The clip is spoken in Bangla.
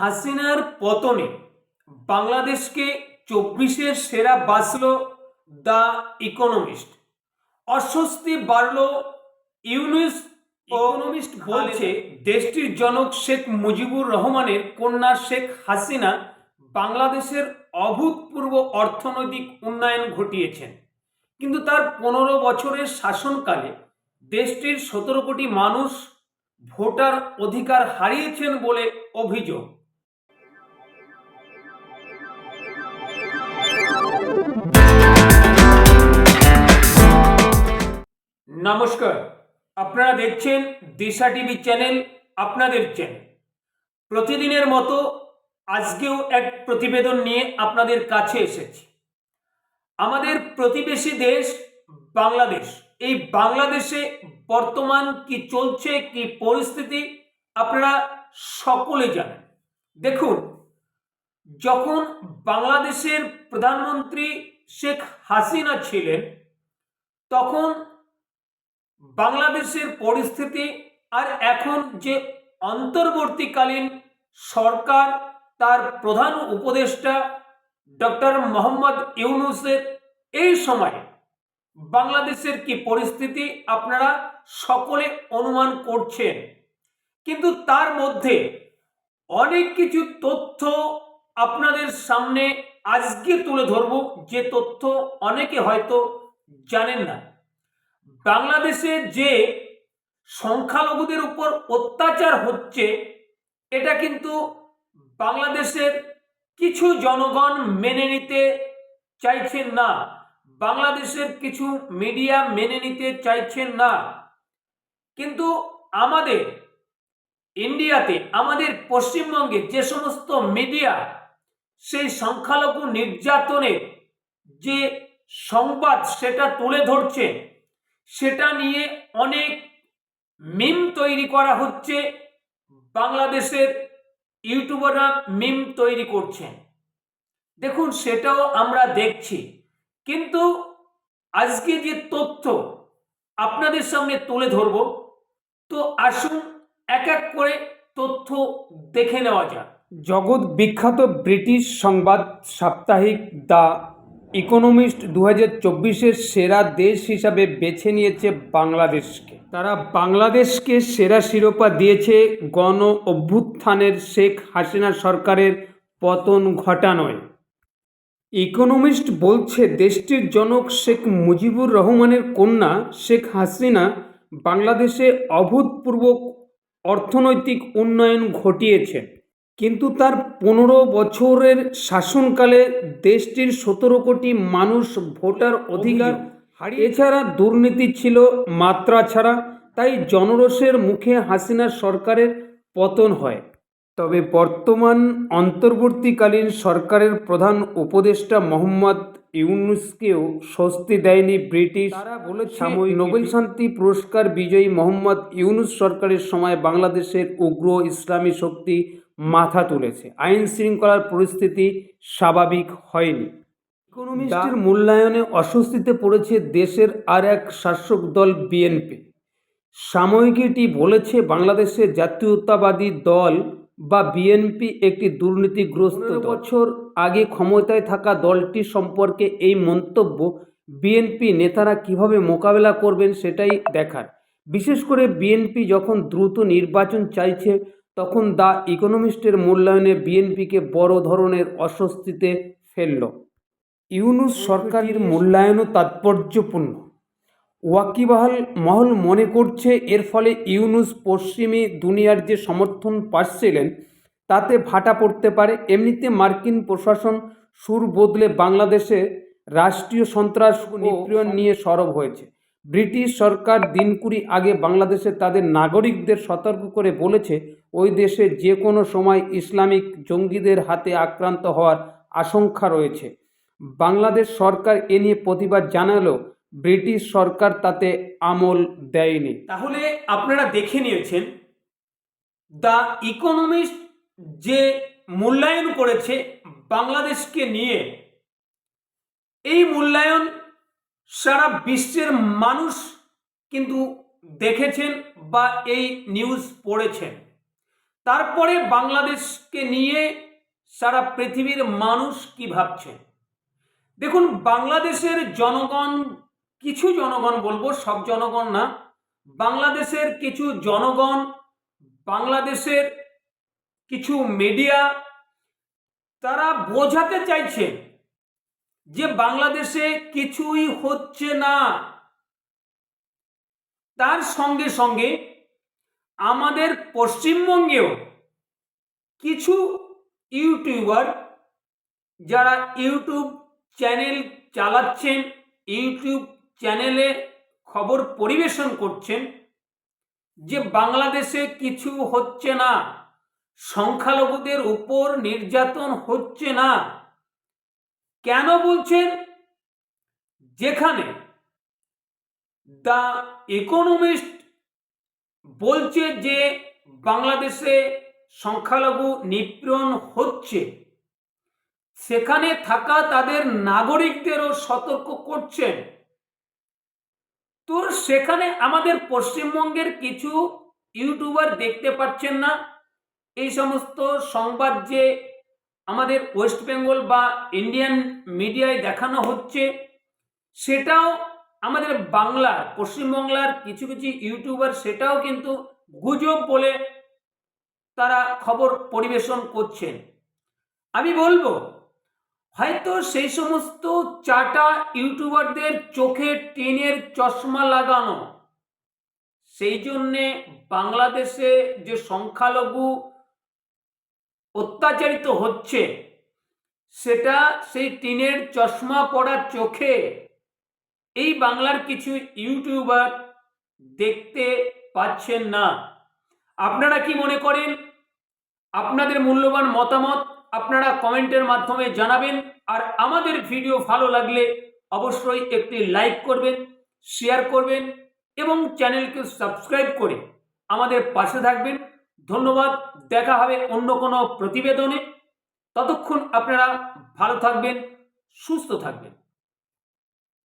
হাসিনার পতনে বাংলাদেশকে চব্বিশের সেরা বাঁচল দ্য ইকোনমিস্ট। অস্বস্তি বাড়ল ইউনিস ইকোনমিস্ট বলছে, দেশটির জনক শেখ মুজিবুর রহমানের কন্যা শেখ হাসিনা বাংলাদেশের অভূতপূর্ব অর্থনৈতিক উন্নয়ন ঘটিয়েছেন। কিন্তু তার পনেরো বছরের শাসনকালে দেশটির সতেরো কোটি মানুষ ভোটার অধিকার হারিয়েছেন বলে অভিযোগ। নমস্কার। আপনারা দেখছেন দিশা টিভি চ্যানেল, আপনাদের চ্যানেল। প্রতিদিনের মতো আজকেও এক প্রতিবেদন নিয়ে আপনাদের কাছে এসেছি। আমাদের প্রতিবেশী দেশ বাংলাদেশ। এই বাংলাদেশে বর্তমান কি চলছে, কি পরিস্থিতি, আপনারা সকলে জানেন। দেখুন, যখন বাংলাদেশের প্রধানমন্ত্রী শেখ হাসিনা ছিলেন, তখন বাংলাদেশের পরিস্থিতি আর এখন যে অন্তর্বর্তীকালীন সরকার, তার প্রধান উপদেষ্টা ডক্টর মোহাম্মদ ইউনুসের এই সময়ে বাংলাদেশের কি পরিস্থিতি আপনারা সকলে অনুমান করছেন। কিন্তু তার মধ্যে অনেক কিছু তথ্য আপনাদের সামনে আজকে তুলে ধরব। যে তথ্য অনেকে হয়তো জানেন না। বাংলাদেশে যে সংখ্যালঘুদের উপর অত্যাচার হচ্ছে, এটা কিন্তু বাংলাদেশের কিছু জনগণ মেনে নিতে চাইছেন না। বাংলাদেশের কিছু মিডিয়া মেনে নিতে চাইছেন না। কিন্তু আমাদের ইন্ডিয়াতে, আমাদের পশ্চিমবঙ্গে যে সমস্ত মিডিয়া, সেই সংখ্যালঘু নির্যাতনের যে সংবাদ, সেটা তুলে ধরছে। সেটা নিয়ে অনেক মিম তৈরি করা হচ্ছে। বাংলাদেশের ইউটিউবাররা মিম তৈরি করছেন। দেখুন, সেটাও আমরা দেখছি। কিন্তু আজকে যে তথ্য আপনাদের সামনে তুলে ধরব, তো আসুন এক এক করে তথ্য দেখে নেওয়া যাক। জগৎ বিখ্যাত ব্রিটিশ সংবাদ সাপ্তাহিক দ্য ইকোনমিস্ট দু হাজার সেরা দেশ হিসাবে বেছে নিয়েছে বাংলাদেশকে। তারা বাংলাদেশকে সেরা শিরোপা দিয়েছে গণ অভ্যুত্থানের শেখ হাসিনা সরকারের পতন ঘটানোয়। ইকোনমিস্ট বলছে, দেশটির জনক শেখ মুজিবুর রহমানের কন্যা শেখ হাসিনা বাংলাদেশে অভূতপূর্ব অর্থনৈতিক উন্নয়ন ঘটিয়েছে কিন্তু তার পনেরো বছরের শাসনকালে দেশটির সতেরো কোটি মানুষ ভোটার অধিকার। হারিয়ে এছাড়া দুর্নীতি ছিল মাত্রা ছাড়া তাই জনরোষের মুখে হাসিনা সরকারের পতন হয়। তবে বর্তমান অন্তর্বর্তীকালীন সরকারের প্রধান উপদেষ্টা মোহাম্মদ ইউনুসকেও স্বস্তি দেয়নি ব্রিটিশ তারা বলে সাময়িক নোবেল শান্তি পুরস্কার বিজয়ী মোহাম্মদ ইউনুস সরকারের সময় বাংলাদেশের উগ্র ইসলামী শক্তি মাথা তুলেছে। আইন শৃঙ্খলার পরিস্থিতি স্বাভাবিক হয়নি। ইকোনমিস্টের মূল্যায়নে অস্বস্তিতে পড়েছে দেশের আর এক শাসক দল বিএনপি। সাময়িকীটি বলেছে বাংলাদেশের জাতীয়তাবাদী দল বা বিএনপি একটি দুর্নীতিগ্রস্ত বছর আগে ক্ষমতায় থাকা দলটি সম্পর্কে এই মন্তব্য বিএনপি নেতারা কীভাবে মোকাবেলা করবেন সেটাই দেখার। বিশেষ করে বিএনপি যখন দ্রুত নির্বাচন চাইছে তখন দ্য ইকোনমিস্টের মূল্যায়নে বিএনপিকে বড় ধরনের অস্বস্তিতে ফেলল। ইউনুস সরকারের মূল্যায়নও তাৎপর্যপূর্ণ। ওয়াকিবাহাল মহল মনে করছে এর ফলে ইউনুস পশ্চিমী দুনিয়ার যে সমর্থন পাচ্ছিলেন তাতে ভাটা পড়তে পারে। এমনিতে মার্কিন প্রশাসন সুর বদলে বাংলাদেশে রাষ্ট্রীয় সন্ত্রাস নিপীড়ন নিয়ে সরব হয়েছে। ব্রিটিশ সরকার দিন কুড়ি আগে বাংলাদেশে তাদের নাগরিকদের সতর্ক করে বলেছে ওই দেশে যে কোনো সময় ইসলামিক জঙ্গিদের হাতে আক্রান্ত হওয়ার আশঙ্কা রয়েছে। বাংলাদেশ সরকার এ নিয়ে প্রতিবাদ জানালেও ব্রিটিশ সরকার তাতে আমল দেয়নি। তাহলে আপনারা দেখে নিয়েছেন, দ্য ইকোনমিস্ট যে মূল্যায়ন করেছে বাংলাদেশকে নিয়ে, এই মূল্যায়ন সারা বিশ্বের মানুষ কিন্তু দেখেছেন বা এই নিউজ পড়েছেন। তারপরে বাংলাদেশকে নিয়ে সারা পৃথিবীর মানুষ কি ভাবছে? দেখুন, বাংলাদেশের জনগণ, কিছু জনগণ বলব, সব জনগণ না, বাংলাদেশের কিছু জনগণ, বাংলাদেশের কিছু মিডিয়া তারা বোঝাতে চাইছে যে বাংলাদেশে কিছুই হচ্ছে না। তার সঙ্গে সঙ্গে আমাদের পশ্চিমবঙ্গেও কিছু ইউটিউবার যারা ইউটিউব চ্যানেল চালাচ্ছেন, ইউটিউব চ্যানেলে খবর পরিবেশন করছেন যে বাংলাদেশে কিছু হচ্ছে না, সংখ্যালঘুদের উপর নির্যাতন হচ্ছে না, কেন বলছেন? যেখানে দ্য ইকোনমিস্ট বলছে যে বাংলাদেশে সংখ্যালঘু নিপীড়ন হচ্ছে। সেখানে থাকা তাদের নাগরিকদেরও সতর্ক করছেন। তো সেখানে আমাদের পশ্চিমবঙ্গের কিছু ইউটিউবার দেখতে পাচ্ছেন না। এই সমস্ত সংবাদ যে আমাদের ওয়েস্ট বেঙ্গল বা ইন্ডিয়ান মিডিয়ায় দেখানো হচ্ছে, সেটাও আমাদের বাংলার, পশ্চিমবাংলার কিছু কিছু ইউটিউবার সেটাও কিন্তু গুজব বলে তারা খবর পরিবেশন করছেন। আমি বলব, হয়তো সেই সমস্ত চাটা ইউটিউবারদের চোখে টিনের চশমা লাগানো, সেই জন্যে বাংলাদেশে যে সংখ্যালঘু অত্যাচারিত হচ্ছে, সেটা সেই টিনের চশমা পড়া চোখে এই বাংলার কিছু ইউটিউবার দেখতে পাচ্ছেন না। আপনারা কি মনে করেন? আপনাদের মূল্যবান মতামত আপনারা কমেন্টের মাধ্যমে জানাবেন। আর আমাদের ভিডিও ভালো লাগলে অবশ্যই একটি লাইক করবেন, শেয়ার করবেন এবং চ্যানেলকে সাবস্ক্রাইব করে আমাদের পাশে থাকবেন। ধন্যবাদ। দেখা হবে অন্য কোনো প্রতিবেদনে। ততক্ষণ আপনারা ভালো থাকবেন, সুস্থ থাকবেন।